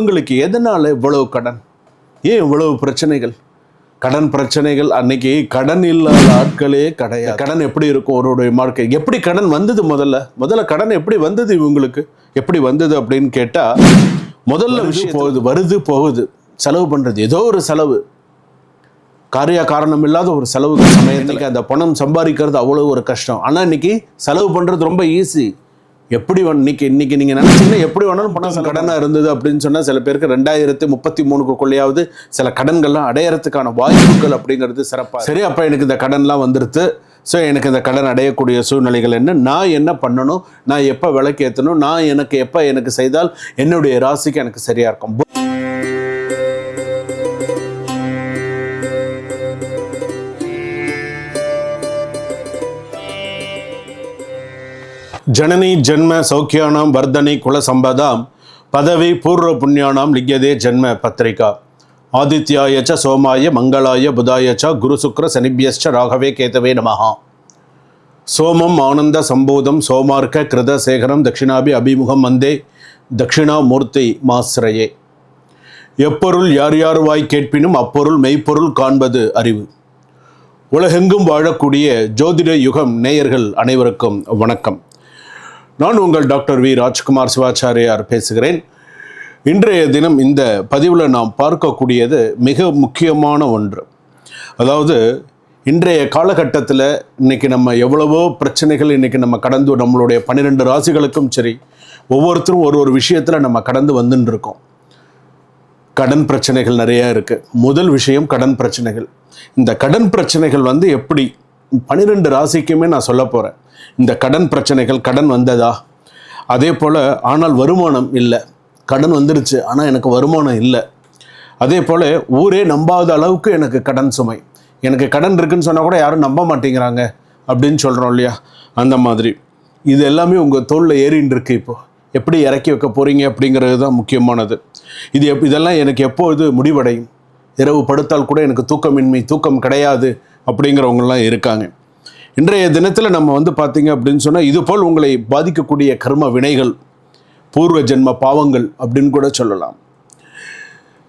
உங்களுக்கு எதனால இவ்வளவு கடன்? ஏன் இவ்வளவு பிரச்சனைகள்? கடன் பிரச்சனைகள் அன்னைக்கு கடன் இல்லாத ஆட்களே கிடையாது. கடன் எப்படி இருக்கும் ஒருவருடைய வாழ்க்கை? எப்படி கடன் வந்தது முதல்ல? முதல்ல கடன் எப்படி வந்தது இவங்களுக்கு? எப்படி வந்தது அப்படின்னு கேட்டா முதல்ல விஷயம் போகுது வருது போகுது. செலவு பண்றது. ஏதோ ஒரு செலவு. காரிய காரணம் இல்லாத ஒரு செலவுக்கு சமயத்துக்கு அந்த பணம் சம்பாதிக்கிறது அவ்வளோ ஒரு கஷ்டம். ஆனால் இன்னைக்கு செலவு பண்ணுறது ரொம்ப ஈஸி எப்படி வேணும் இன்னைக்கு இன்னைக்கு நீங்கள் நினச்சிங்கன்னா எப்படி வேணாலும் பணம் கடனாக இருந்தது அப்படின்னு சொன்னால் சில பேருக்கு ரெண்டாயிரத்து முப்பத்தி மூணுக்குள்ளேயாவது சில கடன்கள்லாம் அடையறதுக்கான வாய்ப்புகள் அப்படிங்கிறது சிறப்பாக சரி அப்போ எனக்கு இந்த கடன்லாம் வந்துருது ஸோ எனக்கு இந்த கடன் அடையக்கூடிய சூழ்நிலைகள் என்ன? நான் என்ன பண்ணணும்? நான் எப்போ விளக்கு ஏற்றணும் நான் எனக்கு எப்போ எனக்கு செய்தால் என்னுடைய ராசிக்கு எனக்கு சரியாக இருக்கும்? ஜனனி ஜென்ம சௌக்கியானாம் வர்தனை குல சம்பதாம் பதவி பூர்வ புண்ணியானாம் லிங்கதே ஜென்ம பத்திரிகா. ஆதித்யாய ச சோமாய மங்களாய புதாய ச குரு சுக்ர சனிபியஸ்ச ராகவே கேதவே நமஹா. சோமம் ஆனந்த சம்போதம் சோமார்க்க கிருத சேகரம் தட்சிணாபி அபிமுகம் வந்தே தட்சிணாமூர்த்தி மாஸ்ரயே எப்பொருள் யார் யார் வாய் கேட்பினும் அப்பொருள் மெய்ப்பொருள் காண்பது அறிவு. உலகெங்கும் வாழக்கூடிய ஜோதிட யுகம் நேயர்கள் அனைவருக்கும் வணக்கம். நான் உங்கள் டாக்டர் வி ராஜ்குமார் சிவாச்சாரியார் பேசுகிறேன். இன்றைய தினம் இந்த பதிவில் நாம் பார்க்கக்கூடியது மிக முக்கியமான ஒன்று. அதாவது இன்றைய காலகட்டத்தில் இன்றைக்கி நம்ம எவ்வளவோ பிரச்சனைகள் இன்றைக்கி நம்ம கடந்து நம்மளுடைய பன்னிரெண்டு ராசிகளுக்கும் சரி ஒவ்வொருத்தரும் ஒரு ஒரு விஷயத்தில் நம்ம கடந்து வந்துன்னு இருக்கோம் கடன் பிரச்சனைகள் நிறையா இருக்குது முதல் விஷயம் கடன் பிரச்சனைகள். இந்த கடன் பிரச்சனைகள் வந்து எப்படி? பன்னிரெண்டு ராசிக்குமே நான் சொல்ல போகிறேன் இந்த கடன் பிரச்சனைகள் கடன் வந்ததா? அதே போல் ஆனால் வருமானம் இல்லை. கடன் வந்துருச்சு ஆனால் எனக்கு வருமானம் இல்லை. அதே போல் ஊரே நம்பாத அளவுக்கு எனக்கு கடன் சுமை. எனக்கு கடன் இருக்குன்னு சொன்னால் கூட யாரும் நம்ப மாட்டேங்கிறாங்க அப்படின்னு சொல்கிறோம் இல்லையா? அந்த மாதிரி. இது எல்லாமே உங்கள் தோளில் ஏறின்னு இருக்கு இப்போ. எப்படி இறக்கி வைக்க போகிறீங்க அப்படிங்கிறது தான் முக்கியமானது. இது எப் இதெல்லாம் எனக்கு எப்போது முடிவடையும்? இரவு படுத்தால் கூட எனக்கு தூக்கமின்மை தூக்கம் கிடையாது அப்படிங்கிறவங்கலாம் இருக்காங்க. இன்றைய தினத்தில் நம்ம வந்து பார்த்தீங்க அப்படின்னு சொன்னால் இதுபோல் உங்களை பாதிக்கக்கூடிய கர்ம வினைகள் பூர்வ ஜென்ம பாவங்கள் அப்படின்னு கூட சொல்லலாம்.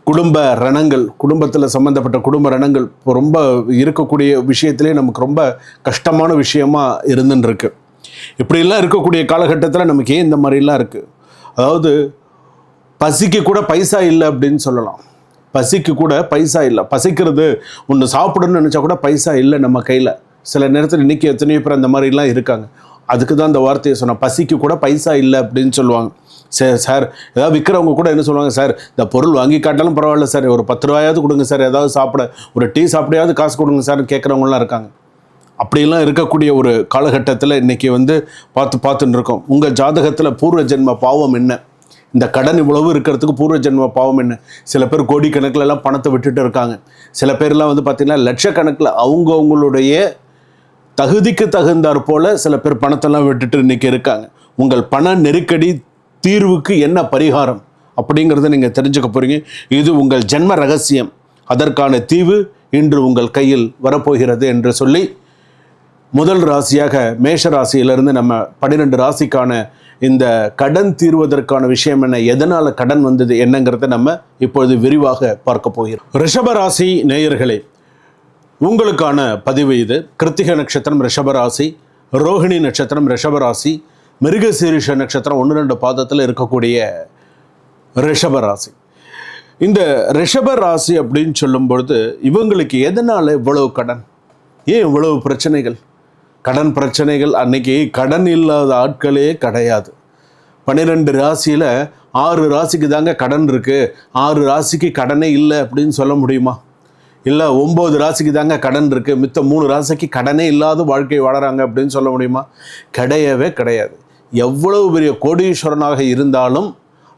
குடும்ப ரணங்கள் குடும்பத்தில் சம்மந்தப்பட்ட குடும்ப ரணங்கள் இப்போ ரொம்ப இருக்கக்கூடிய விஷயத்திலே நமக்கு ரொம்ப கஷ்டமான விஷயமா இருந்துன்னு இப்படிலாம் இருக்கக்கூடிய காலகட்டத்தில் நமக்கு ஏன் இந்த மாதிரிலாம் இருக்குது அதாவது பசிக்கு கூட பைசா இல்லை அப்படின்னு சொல்லலாம். பசிக்கு கூட பைசா இல்லை. பசிக்கிறது ஒன்று சாப்பிடணும்னு நினச்சா கூட பைசா இல்லை நம்ம கையில். சில நேரத்தில் இன்னைக்கு எத்தனையோ பேர் அந்த மாதிரிலாம் இருக்காங்க. அதுக்கு தான் அந்த வார்த்தையை சொன்னேன் பசிக்கு கூட பைசா இல்லை அப்படின்னு சொல்லுவாங்க. சார் சார் ஏதாவது விற்கிறவங்க கூட என்ன சொல்லுவாங்க? சார் இந்த பொருள் வாங்கி காட்டாலும் பரவாயில்ல சார். ஒரு பத்து ரூபாயாவது கொடுங்க சார். ஏதாவது சாப்பிட ஒரு டீ சாப்பிடையாவது காசு கொடுங்க சார்னு கேட்குறவங்களாம் இருக்காங்க. அப்படிலாம் இருக்கக்கூடிய ஒரு காலகட்டத்தில் இன்னைக்கு வந்து பார்த்து பார்த்துன்னு இருக்கோம். உங்கள் ஜாதகத்தில் பூர்வ ஜென்ம பாவம் என்ன? இந்த கடன் இவ்வளவு இருக்கிறதுக்கு பூர்வ ஜென்ம பாவம் என்ன? சில பேர் கோடிக்கணக்கில் எல்லாம் பணத்தை விட்டுட்டு இருக்காங்க. சில பேர்லாம் வந்து பார்த்திங்கன்னா லட்சக்கணக்கில் அவங்கவுங்களுடைய தகுதிக்கு தகுந்தாற் போல சில பேர் பணத்தெல்லாம் விட்டுட்டு இன்றைக்கி இருக்காங்க. உங்கள் பண நெருக்கடி தீர்வுக்கு என்ன பரிகாரம் அப்படிங்கிறத நீங்கள் தெரிஞ்சுக்க போகிறீங்க இது உங்கள் ஜென்ம ரகசியம். அதற்கான தீவு இன்று உங்கள் கையில் வரப்போகிறது என்று சொல்லி முதல் ராசியாக மேஷ ராசியிலிருந்து நம்ம பன்னிரெண்டு ராசிக்கான இந்த கடன் தீர்வதற்கான விஷயம் என்ன எதனால் கடன் வந்தது என்னங்கிறத நம்ம இப்பொழுது விரிவாக பார்க்க போகிறோம். ரிஷபராசி நேயர்களே உங்களுக்கான பதிவு இது. கிருத்திக நட்சத்திரம் ரிஷபராசி ரோஹிணி நட்சத்திரம் ரிஷபராசி மிருகசீரிஷ நட்சத்திரம் ஒன்று ரெண்டு பாதத்தில் இருக்கக்கூடிய ரிஷபராசி. இந்த ரிஷப ராசி அப்படின்னு சொல்லும்பொழுது இவங்களுக்கு எதனால் இவ்வளவு கடன்? ஏன் இவ்வளவு பிரச்சனைகள்? கடன் பிரச்சனைகள் அன்னைக்கு கடன் இல்லாத ஆட்களே கிடையாது. பன்னிரெண்டு ராசியில் ஆறு ராசிக்கு தாங்க கடன் இருக்குது ஆறு ராசிக்கு கடனே இல்லை அப்படின்னு சொல்ல முடியுமா? இல்லை ஒம்பது ராசிக்கு தாங்க கடன் இருக்குது மித்த மூணு ராசிக்கு கடனே இல்லாத வாழ்க்கை வாழறாங்க அப்படின்னு சொல்ல முடியுமா? கிடையவே கிடையாது. எவ்வளவு பெரிய கோடீஸ்வரனாக இருந்தாலும்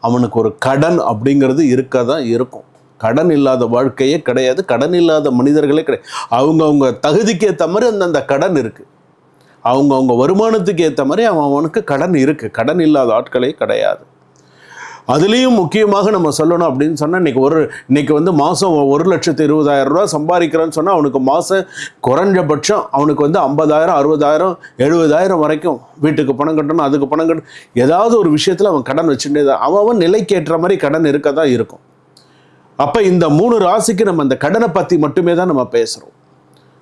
அவனுக்கு ஒரு கடன் அப்படிங்கிறது இருக்க தான் இருக்கும். கடன் இல்லாத வாழ்க்கையே கிடையாது. கடன் இல்லாத மனிதர்களே கிடையாது அவங்கவுங்க தகுதிக்கு ஏற்ற மாதிரி அந்தந்த கடன் இருக்குது அவங்கவுங்க வருமானத்துக்கு ஏற்ற மாதிரி அவன் அவனுக்கு கடன் இருக்குது கடன் இல்லாத ஆட்களே கிடையாது. அதுலேயும் முக்கியமாக நம்ம சொல்லணும் அப்படின்னு சொன்னால் இன்னைக்கு ஒரு இன்னைக்கு வந்து மாதம் ஒரு லட்சத்து இருபதாயிரம் ரூபா சம்பாதிக்கிறேன்னு சொன்னால் அவனுக்கு மாதம் குறைஞ்சபட்சம் அவனுக்கு வந்து ஐம்பதாயிரம் அறுபதாயிரம் எழுபதாயிரம் வரைக்கும் வீட்டுக்கு பணம் கட்டணும் அதுக்கு பணம் கட்டணும். ஏதாவது ஒரு விஷயத்தில் அவன் கடன் வச்சுட்டே தான். அவன் அவன் நிலைக்கேற்ற மாதிரி கடன் இருக்க தான் இருக்கும். அப்போ இந்த மூணு ராசிக்கு நம்ம அந்த கடனை பற்றி மட்டுமே தான் நம்ம பேசுகிறோம்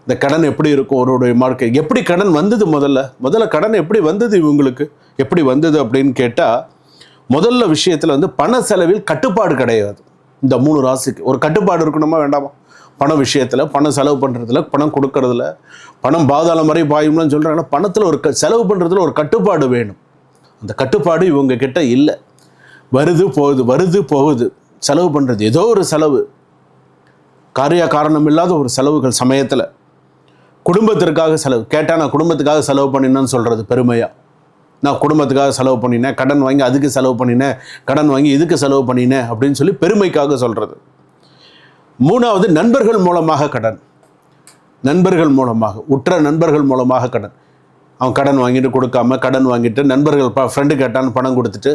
இந்த கடன் எப்படி இருக்கும்? ஒருவருடைய வாழ்க்கை எப்படி கடன் வந்தது முதல்ல? முதல்ல கடன் எப்படி வந்தது இவங்களுக்கு? எப்படி வந்தது அப்படின்னு கேட்டால் முதல்ல விஷயத்தில் வந்து பண செலவில் கட்டுப்பாடு கிடையாது. இந்த மூணு ராசிக்கு. ஒரு கட்டுப்பாடு இருக்கணுமா வேண்டாமா? பண விஷயத்தில் பணம் செலவு பண்ணுறதுல பணம் கொடுக்கறதுல பணம் பாதாளம் வரை பாயும்னு சொல்கிறாங்கன்னா பணத்தில் ஒரு க செலவு பண்ணுறதுல ஒரு கட்டுப்பாடு வேணும். அந்த கட்டுப்பாடு இவங்க கிட்ட இல்லை. வருது போகுது வருது போகுது. செலவு பண்ணுறது ஏதோ ஒரு செலவு. காரிய காரணம் இல்லாத ஒரு செலவுகள் சமயத்தில். குடும்பத்திற்காக செலவு. கேட்டால் நான் குடும்பத்துக்காக செலவு பண்ணினேன்னு சொல்கிறது பெருமையாக நான் குடும்பத்துக்காக செலவு பண்ணினேன் கடன் வாங்கி அதுக்கு செலவு பண்ணினேன் கடன் வாங்கி இதுக்கு செலவு பண்ணினேன் அப்படின்னு சொல்லி பெருமைக்காக சொல்கிறது மூணாவது நண்பர்கள் மூலமாக கடன். நண்பர்கள் மூலமாக உற்ற நண்பர்கள் மூலமாக கடன். அவன் கடன் வாங்கிட்டு கொடுக்காம கடன் வாங்கிட்டு நண்பர்கள் ப ஃப்ரெண்டு கேட்டான்னு பணம் கொடுத்துட்டு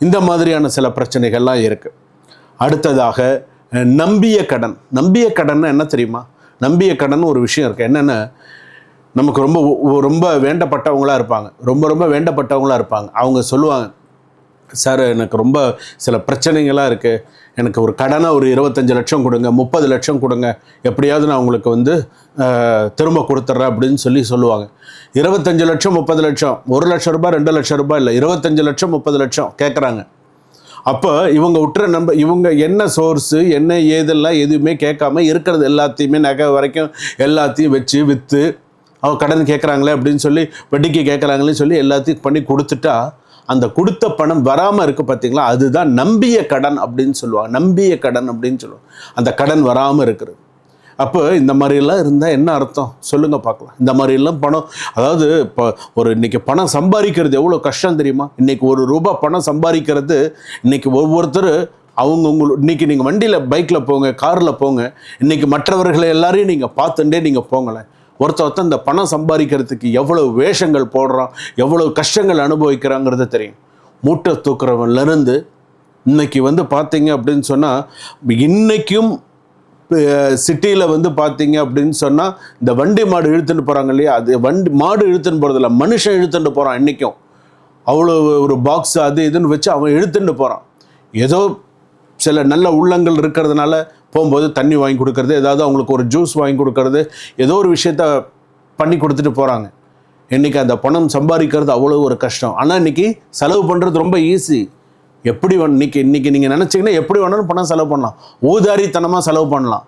இந்த மாதிரியான சில பிரச்சனைகள்லாம் இருக்குது அடுத்ததாக நம்பிய கடன். நம்பிய கடன்னா என்ன தெரியுமா? நம்பிய கடன் ஒரு விஷயம் இருக்குது என்னென்ன? நமக்கு ரொம்ப ரொம்ப வேண்டப்பட்டவங்களா இருப்பாங்க. ரொம்ப ரொம்ப வேண்டப்பட்டவங்களா இருப்பாங்க. அவங்க சொல்லுவாங்க சார் எனக்கு ரொம்ப சில பிரச்சனைகளாக இருக்குது எனக்கு ஒரு கடனை ஒரு இருபத்தஞ்சு லட்சம் கொடுங்க முப்பது லட்சம் கொடுங்க. எப்படியாவது நான் உங்களுக்கு வந்து திரும்ப கொடுத்துட்றேன் அப்படின்னு சொல்லி சொல்லுவாங்க. இருபத்தஞ்சு லட்சம் முப்பது லட்சம். ஒரு லட்சம் ரூபாய் ரெண்டு லட்சம் ரூபாய் இல்லை. இருபத்தஞ்சு லட்சம் முப்பது லட்சம் கேட்குறாங்க அப்போ இவங்க விட்டுற நம்ப இவங்க என்ன சோர்ஸு என்ன ஏதெல்லாம் எதுவுமே கேட்காம இருக்கிறது எல்லாத்தையுமே நகை வரைக்கும் எல்லாத்தையும் வச்சு விற்று அவ கடன் கேட்குறாங்களே அப்படின்னு சொல்லி வட்டிக்கு கேட்குறாங்களேன்னு சொல்லி எல்லாத்தையும் பண்ணி கொடுத்துட்டா அந்த கொடுத்த பணம் வராமல் இருக்குது பார்த்தீங்களா அதுதான் நம்பிய கடன் அப்படின்னு சொல்லுவாங்க. நம்பிய கடன் அப்படின்னு சொல்லுவாங்க. அந்த கடன் வராமல் இருக்கிறது அப்போ இந்த மாதிரிலாம் இருந்தால் என்ன அர்த்தம்? சொல்லுங்கள் பார்க்கலாம். இந்த மாதிரிலாம் பணம் அதாவது இப்போ ஒரு இன்றைக்கி பணம் சம்பாதிக்கிறது எவ்வளோ கஷ்டம் தெரியுமா? இன்றைக்கி ஒரு ரூபாய் பணம் சம்பாதிக்கிறது இன்னைக்கு ஒவ்வொருத்தர் அவங்க உங்கள இன்றைக்கி நீங்கள் வண்டியில் பைக்கில் போங்க காரில் போங்க இன்றைக்கி மற்றவர்களை எல்லாரையும் நீங்கள் பார்த்துட்டே நீங்கள் போங்களேன். ஒருத்த ஒருத்தன் இந்த பணம் சம்பாதிக்கிறதுக்கு எவ்வளோ வேஷங்கள் போடுறான் எவ்வளோ கஷ்டங்கள் அனுபவிக்கிறாங்கிறது தெரியும். மூட்டை தூக்குறவன்லேருந்து இன்னைக்கு வந்து பார்த்தீங்க அப்படின்னு சொன்னால் இன்றைக்கும் சிட்டியில் வந்து பார்த்தீங்க அப்படின்னு சொன்னால் இந்த வண்டி மாடு இழுத்துட்டு போகிறாங்க இல்லையா? அது வண்டி மாடு இழுத்துன்னு போகிறதில்ல மனுஷன் இழுத்துட்டு போகிறான் இன்றைக்கும் அவ்வளோ ஒரு பாக்ஸ் அது இதுன்னு வச்சு அவன் இழுத்துட்டு போகிறான் ஏதோ சில நல்ல உள்ளங்கள் இருக்கிறதுனால போகும்போது தண்ணி வாங்கி கொடுக்கறது ஏதாவது அவங்களுக்கு ஒரு ஜூஸ் வாங்கி கொடுக்கறது ஏதோ ஒரு விஷயத்த பண்ணி கொடுத்துட்டு போகிறாங்க இன்றைக்கி அந்த பணம் சம்பாதிக்கிறது அவ்வளோ ஒரு கஷ்டம். ஆனால் இன்றைக்கி செலவு பண்ணுறது ரொம்ப ஈஸி எப்படி வேணும் இன்னைக்கு இன்றைக்கி நீங்கள் நினச்சிங்கன்னா எப்படி வேணாலும் பணம் செலவு பண்ணலாம். ஊதாரித்தனமாக செலவு பண்ணலாம்.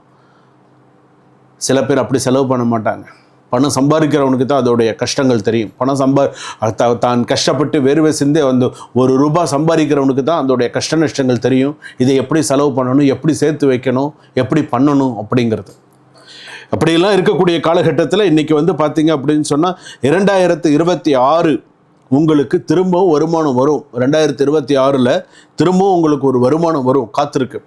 சில பேர் அப்படி செலவு பண்ண மாட்டாங்க. பணம் சம்பாதிக்கிறவனுக்கு தான் அதோடைய கஷ்டங்கள் தெரியும். பணம் சம்பா த- தான் கஷ்டப்பட்டு வேர்வை சிந்தே வந்து ஒரு ரூபாய் சம்பாதிக்கிறவனுக்கு தான் அதோடைய கஷ்ட நஷ்டங்கள் தெரியும். இதை எப்படி செலவு பண்ணணும் எப்படி சேர்த்து வைக்கணும் எப்படி பண்ணணும் அப்படிங்கிறது. அப்படியெல்லாம் இருக்கக்கூடிய காலகட்டத்தில் இன்றைக்கி வந்து பார்த்திங்க அப்படின்னு சொன்னால் இரண்டாயிரத்து இருபத்தி ஆறு உங்களுக்கு திரும்பவும் வருமானம் வரும். ரெண்டாயிரத்து இருபத்தி ஆறில் திரும்பவும் உங்களுக்கு ஒரு வருமானம் வரும் காத்திருக்கு.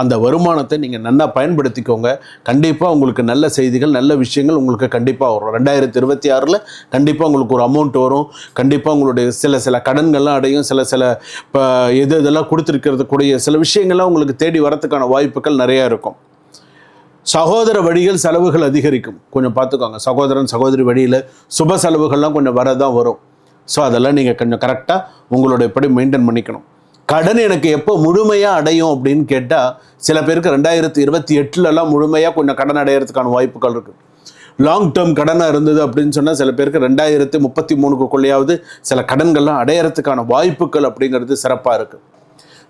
அந்த வருமானத்தை நீங்கள் நல்லா பயன்படுத்திக்கோங்க. கண்டிப்பாக உங்களுக்கு நல்ல செய்திகள் நல்ல விஷயங்கள் உங்களுக்கு கண்டிப்பாக வரும். ரெண்டாயிரத்தி இருபத்தி ஆறில் கண்டிப்பாக உங்களுக்கு ஒரு அமௌண்ட் வரும். கண்டிப்பாக உங்களுடைய சில சில கடன்கள்லாம் அடையும். சில சில இப்போ எது இதெல்லாம் கொடுத்துருக்கிறது கூடிய சில விஷயங்கள்லாம் உங்களுக்கு தேடி வரத்துக்கான வாய்ப்புகள் நிறையா இருக்கும். சகோதர வழிகள் செலவுகள் அதிகரிக்கும். கொஞ்சம் பார்த்துக்கோங்க. சகோதரன் சகோதரி வழியில் சுப செலவுகள்லாம் கொஞ்சம் வரதான் வரும். ஸோ அதெல்லாம் நீங்கள் கொஞ்சம் கரெக்டாக உங்களுடைய படி மெயின்டைன் பண்ணிக்கணும். கடன் எனக்கு எப்போ முழுமையாக அடையும் அப்படின்னு கேட்டால் சில பேருக்கு ரெண்டாயிரத்தி இருபத்தி எட்டுலலாம் முழுமையாக கொஞ்சம் கடன் அடையிறதுக்கான வாய்ப்புகள் இருக்குது லாங் டேர்ம் கடனாக இருந்தது அப்படின்னு சொன்னால் சில பேருக்கு ரெண்டாயிரத்தி முப்பத்தி மூணுக்குள்ளேயாவது சில கடன்கள்லாம் அடையிறதுக்கான வாய்ப்புகள் அப்படிங்கிறது சிறப்பாக இருக்குது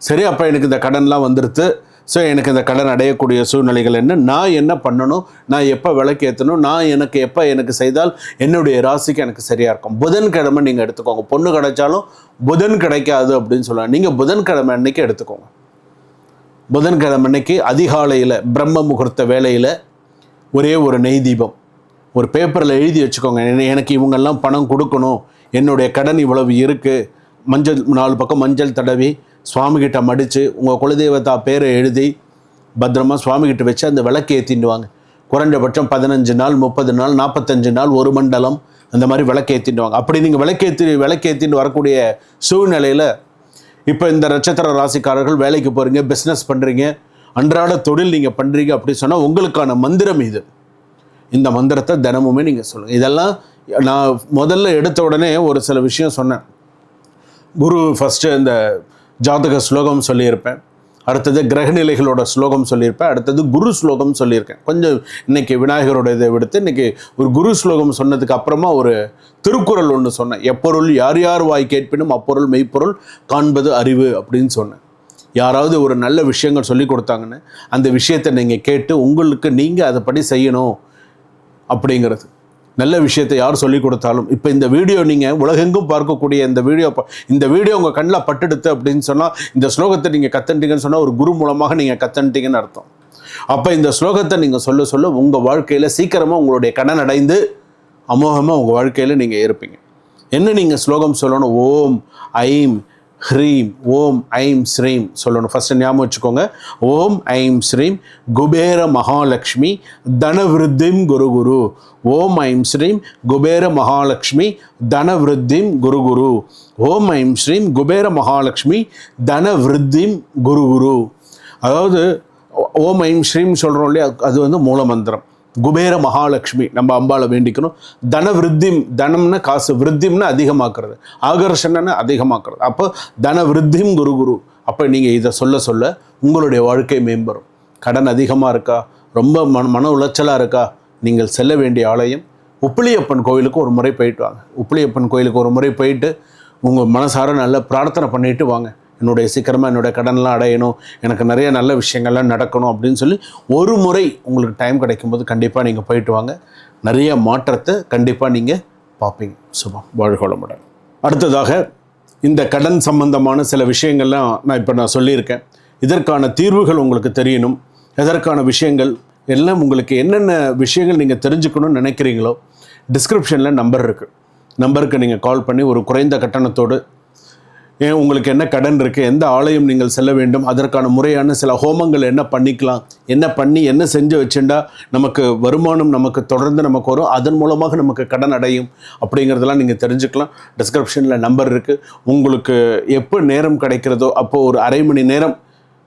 சரி அப்போ எனக்கு இந்த கடன்லாம் வந்துடுது ஸோ எனக்கு இந்த கடன் அடையக்கூடிய சூழ்நிலைகள் என்ன? நான் என்ன பண்ணணும்? நான் எப்போ விளக்கேற்றணும் நான் எனக்கு எப்போ எனக்கு செய்தால் என்னுடைய ராசிக்கு எனக்கு சரியாக இருக்கும்? புதன்கிழமை நீங்கள் எடுத்துக்கோங்க. பொண்ணு கிடைச்சாலும் புதன் கிடைக்காது அப்படின்னு சொல்லலாம் நீங்கள் புதன்கிழமை அன்னைக்கு எடுத்துக்கோங்க. புதன்கிழமை அன்னைக்கு அதிகாலையில் பிரம்ம முகூர்த்த வேலையில் ஒரே ஒரு நெய் தீபம். ஒரு பேப்பரில் எழுதி வச்சுக்கோங்க. எனக்கு இவங்கெல்லாம் பணம் கொடுக்கணும். என்னுடைய கடன் இவ்வளவு இருக்குது மஞ்சள் நாலு பக்கம் மஞ்சள் தடவி சுவாமிகிட்ட மடித்து உங்கள் குலதெய்வத்தா பேரை எழுதி பத்திரமா சுவாமிகிட்ட வச்சு அந்த விளக்கு ஏற்றிடுவாங்க குறைஞ்சபட்சம் பதினஞ்சு நாள் முப்பது நாள் நாற்பத்தஞ்சு நாள் ஒரு மண்டலம் அந்த மாதிரி விளக்கு ஏற்றிடுவாங்க அப்படி நீங்கள் விளக்கேற்றி விளக்கேற்றிட்டு வரக்கூடிய சூழ்நிலையில் இப்போ இந்த நட்சத்திர ராசிக்காரர்கள் வேலைக்கு போகிறீங்க பிஸ்னஸ் பண்ணுறீங்க அன்றாட தொழில் நீங்கள் பண்ணுறீங்க அப்படி சொன்னால் உங்களுக்கான மந்திரம் இது. இந்த மந்திரத்தை தினமுமே நீங்கள் சொல்லுங்கள் இதெல்லாம் நான் முதல்ல எடுத்த உடனே ஒரு சில விஷயம் சொன்னேன். குரு ஃபஸ்ட்டு இந்த ஜாதக ஸ்லோகம் சொல்லியிருப்பேன். அடுத்தது கிரகநிலைகளோட ஸ்லோகம் சொல்லியிருப்பேன். அடுத்தது குரு ஸ்லோகம் சொல்லியிருக்கேன். கொஞ்சம் இன்னைக்கு விநாயகரோட இதை விடுத்து இன்னைக்கு ஒரு குரு ஸ்லோகம் சொன்னதுக்கு அப்புறமா ஒரு திருக்குறள் ஒன்று சொன்னேன். எப்பொருள் யார் யார் வாய் கேட்பினும் அப்பொருள் மெய்ப்பொருள் காண்பது அறிவு அப்படின்னு சொன்னேன். யாராவது ஒரு நல்ல விஷயங்கள் சொல்லி கொடுத்தாங்கன்னு அந்த விஷயத்தை நீங்கள் கேட்டு உங்களுக்கு நீங்கள் அதைப்படி செய்யணும் அப்படிங்கிறது. நல்ல விஷயத்தை யார் சொல்லி கொடுத்தாலும் இப்போ இந்த வீடியோ நீங்கள் உலகெங்கும் பார்க்கக்கூடிய இந்த வீடியோ ப- இந்த வீடியோ உங்கள் கண்ணில் பட்டெடுத்து அப்படின்னு சொன்னால் இந்த ஸ்லோகத்தை நீங்கள் கத்தன்ட்டீங்கன்னு சொன்னால் ஒரு குரு மூலமாக நீங்கள் கத்தன்ட்டீங்கன்னு அர்த்தம். அப்போ இந்த ஸ்லோகத்தை நீங்கள் சொல்ல சொல்ல உங்கள் வாழ்க்கையில் சீக்கிரமாக உங்களுடைய கடன் அடைந்து அமோகமாக உங்கள் வாழ்க்கையில் நீங்கள் இருப்பீங்க. என்ன நீங்கள் ஸ்லோகம் சொல்லணும்? ஓம் ஐம் ஹ்ரீம் ஓம் ஐம் ஸ்ரீம் சொல்லணும். ஃபஸ்ட்டு ஞாபகம் வச்சுக்கோங்க. ஓம் ஐம் ஸ்ரீம் குபேர மகாலட்சுமி தனவிருத்திம் குரு குரு ஓம் ஐம் ஸ்ரீம் குபேர மகாலட்சுமி தனவிருத்திம் குரு குரு ஓம் ஐம் ஸ்ரீம் குபேர மகாலட்சுமி தனவிருத்திம் குரு குரு அதாவது ஓம் ஐம் ஸ்ரீம் சொல்கிறோம் இல்லையா? அது வந்து மூலமந்திரம். குபேர மகாலட்சுமி நம்ம அம்பாளை வேண்டிக்கணும். தன விருத்தி தனம்னு காசு விருத்திம்னு அதிகமாக்குறது. ஆகர்ஷணன்னு அதிகமாக்குறது. அப்போ தன விருத்திம் குரு குரு. அப்போ நீங்கள் இதை சொல்ல சொல்ல உங்களுடைய வாழ்க்கை மேம்படும். கடன் அதிகமாக இருக்கா? ரொம்ப மன மன உளைச்சலாக இருக்கா? நீங்கள் செல்ல வேண்டிய ஆலயம் உப்பிலியப்பன் கோயிலுக்கு ஒரு முறை போயிட்டு வாங்க. உப்பிலியப்பன் கோயிலுக்கு ஒரு முறை போயிட்டு உங்கள் மனசார நல்ல பிரார்த்தனை பண்ணிட்டு வாங்க. என்னுடைய சீக்கிரமாக என்னுடைய கடன்லாம் அடையணும் எனக்கு நிறைய நல்ல விஷயங்கள்லாம் நடக்கணும் அப்படின்னு சொல்லி ஒரு முறை உங்களுக்கு டைம் கிடைக்கும்போது கண்டிப்பாக நீங்கள் போயிட்டு வாங்க. நிறைய மாற்றத்தை கண்டிப்பாக நீங்கள் பார்ப்பீங்க. சுபம். வாழ்கோளமுடன் அடுத்ததாக இந்த கடன் சம்பந்தமான சில விஷயங்கள்லாம் நான் இப்போ நான் சொல்லியிருக்கேன். இதற்கான தீர்வுகள் உங்களுக்கு தெரியணும். எதற்கான விஷயங்கள் எல்லாம் உங்களுக்கு என்னென்ன விஷயங்கள் நீங்கள் தெரிஞ்சுக்கணும்னு நினைக்கிறீங்களோ டிஸ்கிரிப்ஷனில் நம்பர் இருக்குது நம்பருக்கு நீங்கள் கால் பண்ணி ஒரு குறைந்த கட்டணத்தோடு உங்களுக்கு என்ன கடன் இருக்குது எந்த ஆலயம் நீங்கள் செல்ல வேண்டும்? அதற்கான முறையான சில ஹோமங்கள் என்ன பண்ணிக்கலாம்? என்ன பண்ணி என்ன செஞ்சு வச்சுட்டா நமக்கு வருமானம் நமக்கு தொடர்ந்து நமக்கு வரும். அதன் மூலமாக நமக்கு கடன் அடையும். அப்படிங்கிறதெல்லாம் நீங்கள் தெரிஞ்சுக்கலாம். டிஸ்கிரிப்ஷனில் நம்பர் இருக்குது உங்களுக்கு எப்போ நேரம் கிடைக்கிறதோ அப்போது ஒரு அரை மணி நேரம்